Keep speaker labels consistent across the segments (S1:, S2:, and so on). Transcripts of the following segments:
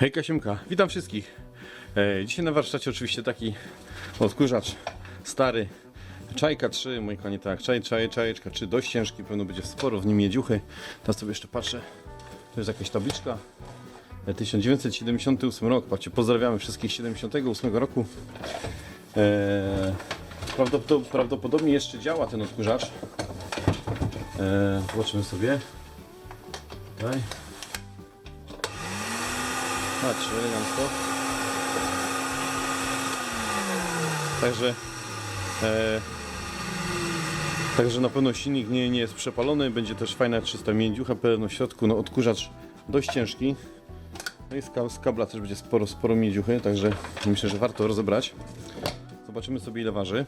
S1: Hejka Siemka, witam wszystkich. E, dzisiaj na warsztacie oczywiście taki odkurzacz stary. Czajka 3, mój konie tak, czaj, czaj, czajeczka 3, dość ciężki, pewno będzie sporo w nim miedziuchy. Teraz sobie jeszcze patrzę, to jest jakaś tabliczka. E, 1978 rok, patrzcie, pozdrawiamy wszystkich z 78 roku. E, prawdopod- prawdopodobnie jeszcze działa ten odkurzacz. E, zobaczymy sobie. Tutaj. Patrz, elegancko. Także e, Także na pewno silnik nie, nie jest przepalony, będzie też fajna 300 międziucha, pewno w środku no, odkurzacz dość ciężki. No i z kabla też będzie sporo, sporo miedziuchy, także myślę, że warto rozebrać. Zobaczymy sobie ile waży.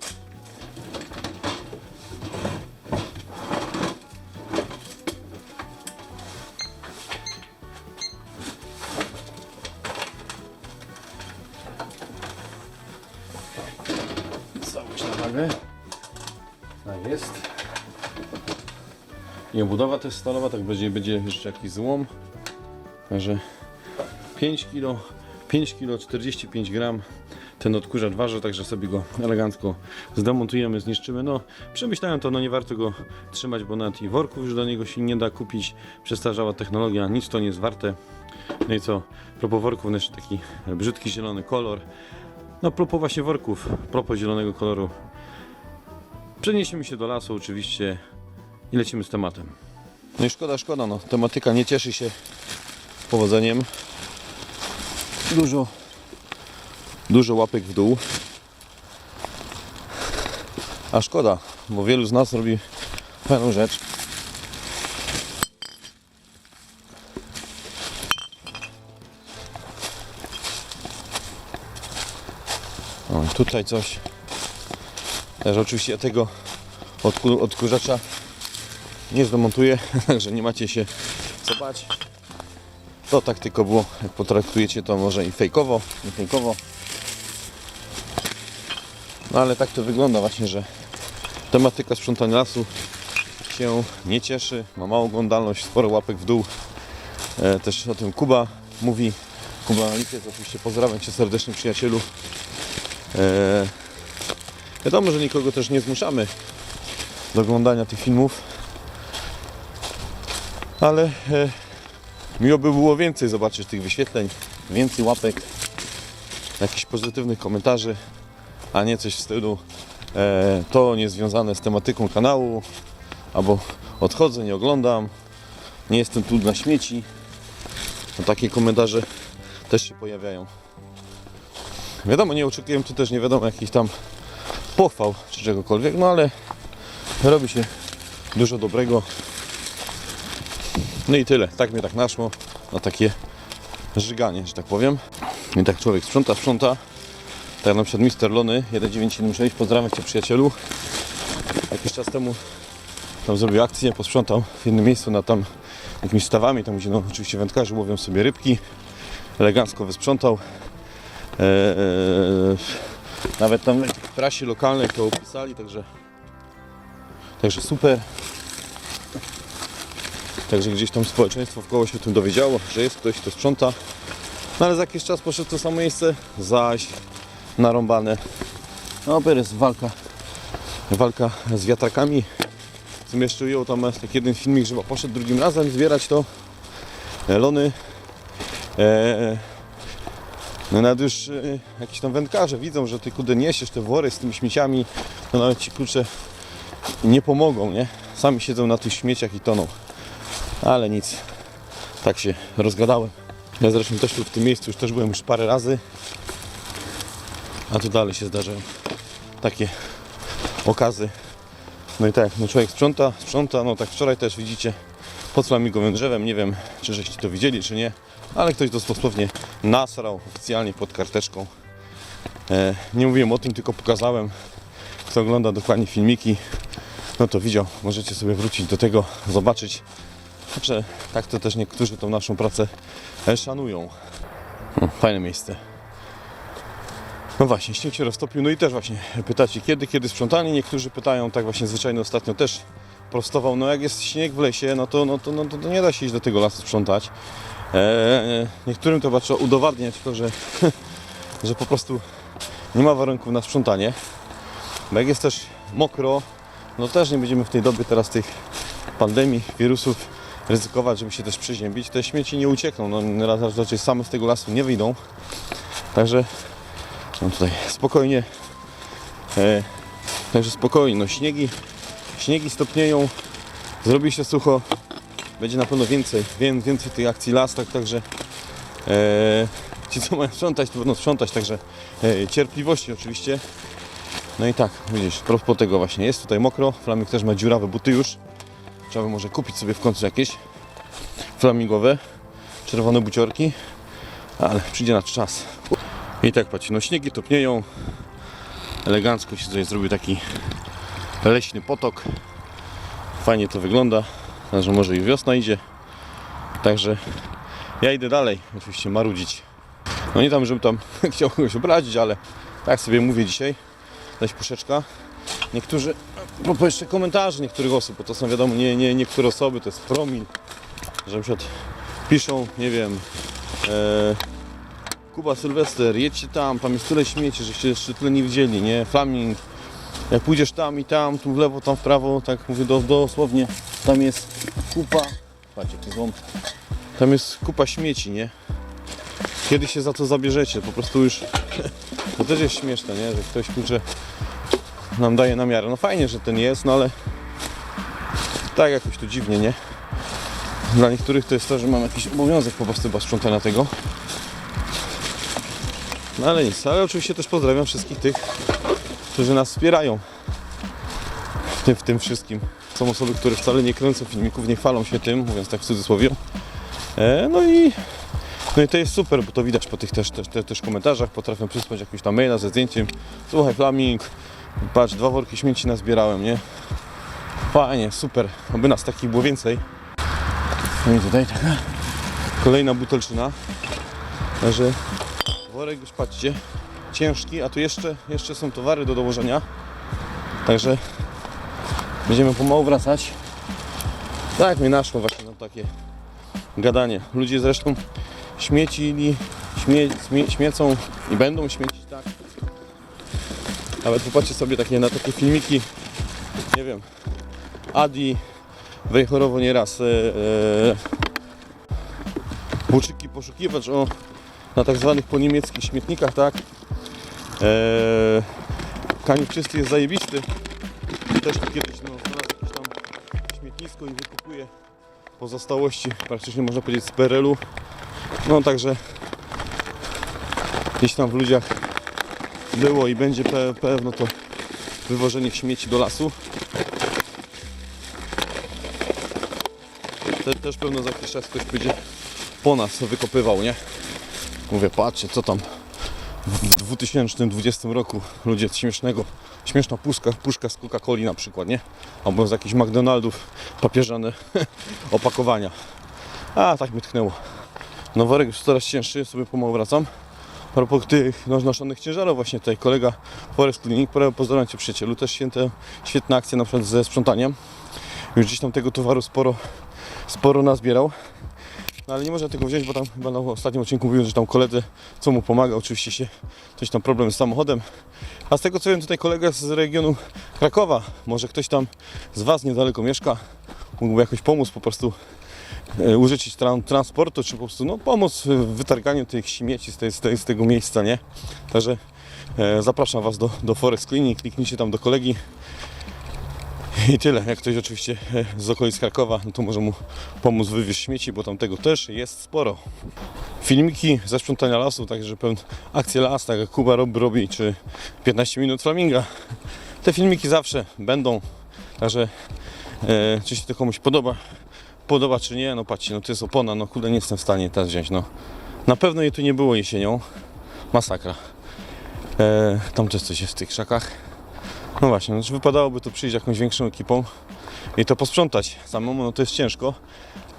S1: Wagę. Tak jest. I obudowa też stalowa, tak będzie, będzie jeszcze jakiś złom. Także 5 kg, 5 kg 45 gram ten odkurzacz waży, także sobie go elegancko zdemontujemy, zniszczymy. No, przemyślałem to, no nie warto go trzymać, bo nawet i worków już do niego się nie da kupić. Przestarzała technologia, nic to nie jest warte. No i co, propos worków, no jeszcze taki brzydki zielony kolor. No, propos właśnie worków, propos zielonego koloru. Przeniesiemy się do lasu oczywiście i lecimy z tematem. No i szkoda, szkoda, no. Tematyka nie cieszy się powodzeniem. Dużo, dużo łapek w dół. A szkoda, bo wielu z nas robi fajną rzecz. O, tutaj coś. Też oczywiście tego odku- odkurzacza nie zdemontuję, także nie macie się co bać. To tak tylko było, jak potraktujecie to może i fejkowo, nie fejkowo. No ale tak to wygląda właśnie, że tematyka sprzątania lasu się nie cieszy, ma małą oglądalność, sporo łapek w dół. E, też o tym Kuba mówi. Kuba Lipiec, oczywiście pozdrawiam Cię serdecznie przyjacielu. E, Wiadomo, że nikogo też nie zmuszamy do oglądania tych filmów, ale e, miło by było więcej zobaczyć tych wyświetleń, więcej łapek, jakichś pozytywnych komentarzy, a nie coś w stylu e, to niezwiązane z tematyką kanału, albo odchodzę, nie oglądam, nie jestem tu dla śmieci. No, takie komentarze też się pojawiają. Wiadomo, nie oczekuję tu też nie wiadomo jakichś tam pochwał czy czegokolwiek, no ale robi się dużo dobrego. No i tyle. Tak mnie tak naszło na takie żyganie, że tak powiem. I tak człowiek sprząta, sprząta. Tak na przykład Mister Lony 1976, pozdrawiam Cię przyjacielu. Jakiś czas temu tam zrobił akcję, posprzątał w jednym miejscu na tam jakimiś stawami, tam gdzie no oczywiście wędkarze łowią sobie rybki. Elegancko wysprzątał. Eee, nawet tam w prasie lokalnej to opisali, także, także super. Także gdzieś tam społeczeństwo w koło się o tym dowiedziało, że jest ktoś, kto sprząta. No ale za jakiś czas poszedł to samo miejsce, zaś narąbane. No jest walka, walka z wiatrakami. Mnie jeszcze ujęło, tam taki jeden filmik, że chyba poszedł drugim razem zbierać to e, lony. Eee, no nawet już y, jakieś tam wędkarze widzą, że ty kudy niesiesz te wory z tymi śmieciami, to nawet ci klucze nie pomogą, nie? Sami siedzą na tych śmieciach i toną. Ale nic, tak się rozgadałem. Ja zresztą też tu w tym miejscu już też byłem już parę razy, a tu dalej się zdarzają takie okazy. No i tak, no człowiek sprząta, sprząta, no tak wczoraj też widzicie pod flamingowym drzewem, nie wiem czy żeście to widzieli czy nie, ale ktoś to dosłownie nasrał oficjalnie pod karteczką. E, nie mówiłem o tym, tylko pokazałem. Kto ogląda dokładnie filmiki, no to widział. Możecie sobie wrócić do tego, zobaczyć. Także tak to też niektórzy tą naszą pracę e, szanują. O, fajne miejsce. No właśnie, śnieg się roztopił. No i też właśnie pytacie, kiedy, kiedy sprzątanie? Niektórzy pytają, tak właśnie zwyczajnie ostatnio też prostował. No jak jest śnieg w lesie, no to, no to, no to nie da się iść do tego lasu sprzątać. E, niektórym to trzeba udowadniać to, że, że po prostu nie ma warunków na sprzątanie. Bo jak jest też mokro, no też nie będziemy w tej dobie teraz tych pandemii, wirusów ryzykować, żeby się też przeziębić. Te śmieci nie uciekną, no raczej same z tego lasu nie wyjdą. Także no tutaj spokojnie, e, także spokojnie, no śniegi, śniegi stopnieją, zrobi się sucho, będzie na pewno więcej, wię- więcej tych akcji las, tak, także e, ci co mają sprzątać, to będą sprzątać, także e, cierpliwości oczywiście. No i tak, widzisz, propos tego właśnie, jest tutaj mokro, Flaming też ma dziurawe buty już, trzeba by może kupić sobie w końcu jakieś flamingowe, czerwone buciorki, ale przyjdzie na czas. I tak patrzcie, no śniegi topnieją, elegancko się tutaj zrobił taki leśny potok, fajnie to wygląda, także może i wiosna idzie, także ja idę dalej, oczywiście marudzić. No nie tam, żebym tam chciał kogoś obrazić, ale tak sobie mówię dzisiaj, dać puszeczka. Niektórzy, propos jeszcze komentarzy niektórych osób, bo to są wiadomo, nie, nie niektóre osoby, to jest promil, że na przykład piszą, nie wiem, e, Kuba Sylwester, jedźcie tam, tam jest tyle śmieci, żeście jeszcze tyle nie widzieli, nie? Flaming, jak pójdziesz tam i tam, tu w lewo, tam w prawo, tak mówię do, dosłownie, tam jest kupa, patrzcie, jaki złom, tam jest kupa śmieci, nie? Kiedy się za to zabierzecie, po prostu już, to też jest śmieszne, nie? Że ktoś, kurczę, nam daje na miarę. No fajnie, że ten jest, no ale tak jakoś to dziwnie, nie? Dla niektórych to jest to, że mam jakiś obowiązek po prostu chyba sprzątania tego. No ale nic, ale oczywiście też pozdrawiam wszystkich tych, którzy nas wspierają w tym, w tym wszystkim. Są osoby, które wcale nie kręcą filmików, nie chwalą się tym, mówiąc tak w cudzysłowie. E, no i no i to jest super, bo to widać po tych też, też, też, komentarzach, potrafią przysłać jakiegoś tam maila ze zdjęciem. Słuchaj Flaming, patrz, dwa worki śmieci nazbierałem, nie? Fajnie, super, oby nas takich było więcej. No i tutaj taka kolejna butelczyna. Także worek już patrzcie, ciężki, a tu jeszcze, jeszcze są towary do dołożenia. Także będziemy pomału wracać. Tak mi naszło właśnie nam takie gadanie. Ludzie zresztą śmiecili, śmie, śmie, śmiecą i będą śmiecić tak. Nawet popatrzcie sobie takie, na takie filmiki, nie wiem, Adi wejchorowo nieraz e, e, buczyki poszukiwać o, na tak zwanych po niemieckich śmietnikach, tak. E, czysty jest zajebisty. Też tu kiedyś no, znalazł jakieś tam śmietnisko i wykupuje pozostałości, praktycznie można powiedzieć z PRL-u. No także gdzieś tam w ludziach było i będzie pe pewno to wywożenie śmieci do lasu. Te, też pewno za jakiś czas ktoś będzie po nas wykopywał, nie? Mówię, patrzcie, co tam 2020 roku ludzie śmiesznego, śmieszna puszka, puszka z Coca-Coli na przykład, nie? Albo z jakichś McDonaldów papieżane opakowania. A, tak mi tknęło. No worek już coraz cięższy, sobie pomału wracam. A propos tych no, noszonych ciężarów właśnie tutaj kolega Forest Cleaning, pozdrawiam Cię przyjacielu, też święte, świetna akcja na przykład ze sprzątaniem. Już gdzieś tam tego towaru sporo, sporo nazbierał. No ale nie można tego wziąć, bo tam chyba na ostatnim odcinku mówiłem, że tam koledze co mu pomaga, oczywiście się coś tam problem z samochodem. A z tego co wiem tutaj kolega z regionu Krakowa, może ktoś tam z Was niedaleko mieszka, mógłby jakoś pomóc po prostu e, użyczyć tran- transportu, czy po prostu no, pomóc w wytarganiu tych śmieci z, tej, z, tej, z tego miejsca, nie? Także e, zapraszam Was do, do Forest Clinic, kliknijcie tam do kolegi i tyle. Jak ktoś oczywiście e, z okolic Krakowa, no to może mu pomóc wywieźć śmieci, bo tam tego też jest sporo. Filmiki ze sprzątania lasu, także pewne akcje las, tak jak Kuba robi, robi czy 15 minut flaminga. Te filmiki zawsze będą, także e, czy się to komuś podoba, podoba czy nie, no patrzcie, no to jest opona, no kurde nie jestem w stanie teraz wziąć, no. Na pewno jej tu nie było jesienią, masakra. E, tam też coś jest w tych krzakach. No właśnie, znaczy wypadałoby tu przyjść jakąś większą ekipą i to posprzątać samemu, no to jest ciężko.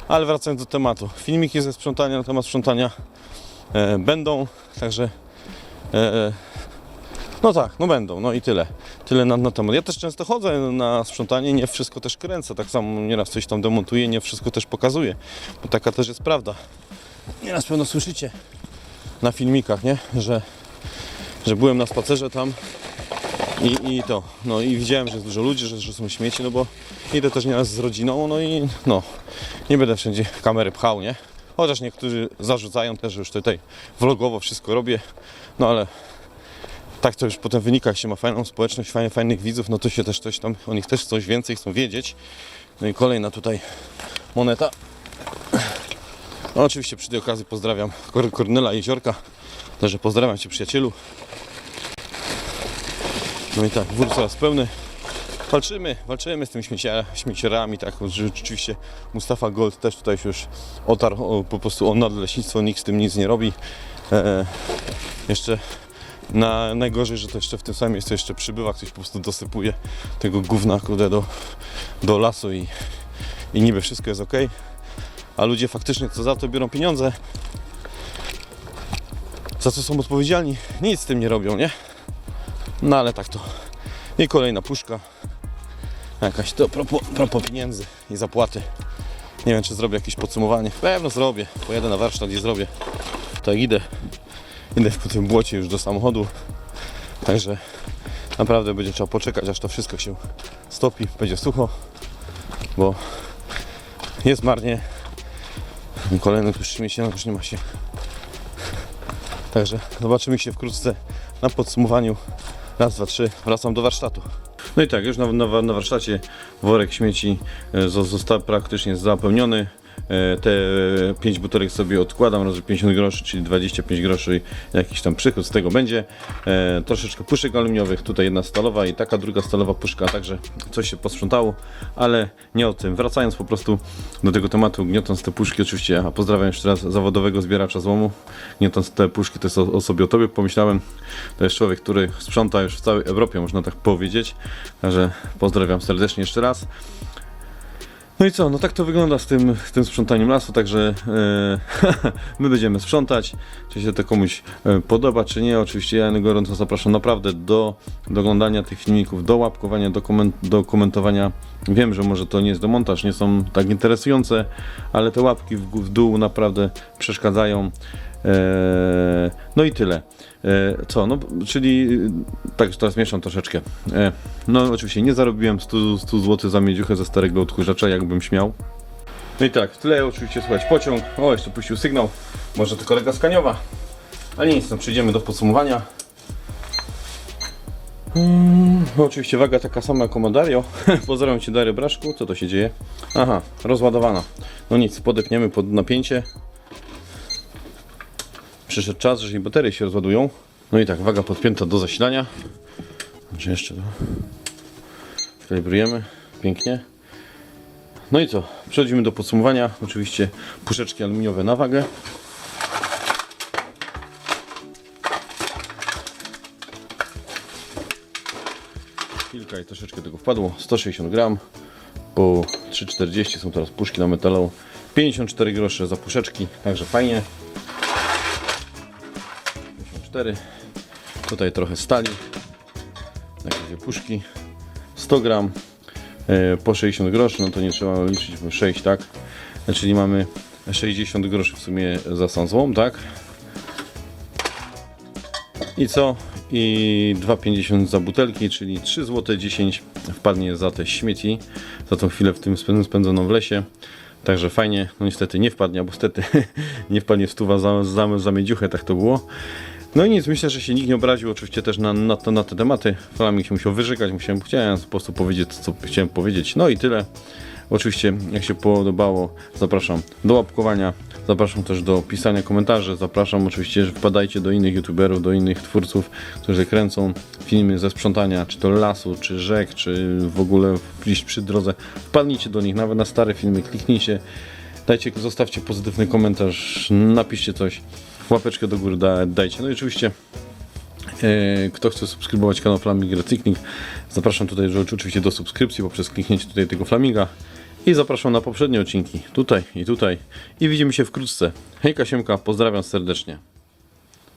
S1: Ale wracając do tematu, filmiki ze sprzątania na temat sprzątania e, będą, także e, no tak, no będą, no i tyle. Tyle na, na temat. Ja też często chodzę na sprzątanie, nie wszystko też kręcę, tak samo nieraz coś tam demontuję, nie wszystko też pokazuję, bo taka też jest prawda. nieraz pewno słyszycie na filmikach, nie? Że, że byłem na spacerze tam i, i to, no i widziałem, że jest dużo ludzi, że, że są śmieci, no bo idę też nieraz z rodziną, no i no, nie będę wszędzie kamery pchał, nie? Chociaż niektórzy zarzucają też, że już tutaj vlogowo wszystko robię, no ale tak to już potem wynika, jak się ma fajną społeczność, fajnie, fajnych widzów, no to się też coś tam, o nich też coś więcej chcą wiedzieć. No i kolejna tutaj moneta. No oczywiście przy tej okazji pozdrawiam Kor- Kornela Jeziorka, także pozdrawiam Cię przyjacielu. No i tak, wór coraz pełny. Walczymy, walczymy z tymi śmieciara, śmieciarami, tak, rzeczywiście Mustafa Gold też tutaj się już otarł o, po prostu o nadleśnictwo, nikt z tym nic nie robi. E, jeszcze na, najgorzej, że to jeszcze w tym samym miejscu jeszcze przybywa, ktoś po prostu dosypuje tego gówna kurde do, do lasu i, i niby wszystko jest ok, a ludzie faktycznie co za to biorą pieniądze, za co są odpowiedzialni, nic z tym nie robią, nie? No ale tak to. I kolejna puszka. Jakaś to propos, propos pieniędzy i zapłaty. Nie wiem czy zrobię jakieś podsumowanie. Pewno zrobię. Pojadę na warsztat i zrobię. Tak idę. Idę po tym błocie już do samochodu. Także naprawdę będzie trzeba poczekać aż to wszystko się stopi. Będzie sucho. Bo jest marnie. Kolejny tu śmieci, no już nie ma się. Także zobaczymy się wkrótce na podsumowaniu. Raz, dwa, trzy. Wracam do warsztatu. No i tak, już na, na, na warsztacie worek śmieci e, zo- został praktycznie zapełniony. E, Te 5 butelek sobie odkładam razy 50 groszy, czyli 25 groszy jakiś tam przychód z tego będzie. E, troszeczkę puszek aluminiowych, tutaj jedna stalowa i taka druga stalowa puszka, także coś się posprzątało, ale nie o tym. Wracając po prostu do tego tematu, gniotąc te puszki, oczywiście, a pozdrawiam jeszcze raz zawodowego zbieracza złomu. Gniotąc te puszki, to jest o, o sobie o tobie pomyślałem. To jest człowiek, który sprząta już w całej Europie, można tak powiedzieć. Także pozdrawiam serdecznie jeszcze raz. No i co, no tak to wygląda z tym, z tym sprzątaniem lasu, także e, my będziemy sprzątać, czy się to komuś e, podoba, czy nie. Oczywiście ja gorąco zapraszam naprawdę do, do oglądania tych filmików, do łapkowania, do, koment, do komentowania. Wiem, że może to nie jest do montaż, nie są tak interesujące, ale te łapki w, w dół naprawdę przeszkadzają. E, no i tyle. E, co, no, czyli e, tak, teraz mieszam troszeczkę. No, oczywiście nie zarobiłem 100, 100 zł za miedziuchę ze starego odkurzacza, jakbym śmiał. No i tak, w oczywiście słychać pociąg. O, jeszcze puścił sygnał. Może to kolega z Kaniowa. Ale nic, no przejdziemy do podsumowania. Mm, oczywiście waga taka sama jak u Dario. Pozdrawiam Cię Dario Braszku. Co to się dzieje? Aha, rozładowana. No nic, podepniemy pod napięcie. Przyszedł czas, że baterie się rozładują. No i tak, waga podpięta do zasilania. Znaczy jeszcze to kalibrujemy. Pięknie. No i co? Przechodzimy do podsumowania. Oczywiście puszeczki aluminiowe na wagę. Kilka i troszeczkę tego wpadło. 160 gram. Po 3,40 są teraz puszki na metalu. 54 grosze za puszeczki, także fajnie. 54. Tutaj trochę stali. Takie puszki. 100 gram e, po 60 groszy, no to nie trzeba liczyć, bo 6, tak? Czyli mamy 60 groszy w sumie za sam złom, tak? I co? I 2,50 za butelki, czyli 3 zł 10 wpadnie za te śmieci, za tą chwilę w tym spęd- spędzoną w lesie. Także fajnie, no niestety nie wpadnie, albo stety nie wpadnie stuwa za, za, za miedziuchę, tak to było. No i nic, myślę, że się nikt nie obraził oczywiście też na, na, to, na te tematy. Flamik się musiał wyrzekać, musiałem, chciałem po prostu powiedzieć, co chciałem powiedzieć. No i tyle. Oczywiście, jak się podobało, zapraszam do łapkowania, zapraszam też do pisania komentarzy, zapraszam oczywiście, że wpadajcie do innych youtuberów, do innych twórców, którzy kręcą filmy ze sprzątania, czy to lasu, czy rzek, czy w ogóle gdzieś przy drodze. Wpadnijcie do nich, nawet na stare filmy, kliknijcie, dajcie, zostawcie pozytywny komentarz, napiszcie coś, łapeczkę do góry da, dajcie. No i oczywiście E, Kto chce subskrybować kanał Flaming Recykling, zapraszam tutaj oczywiście do subskrypcji poprzez kliknięcie tutaj tego flaminga i zapraszam na poprzednie odcinki tutaj i tutaj i widzimy się wkrótce. Hejka Siemka, pozdrawiam serdecznie.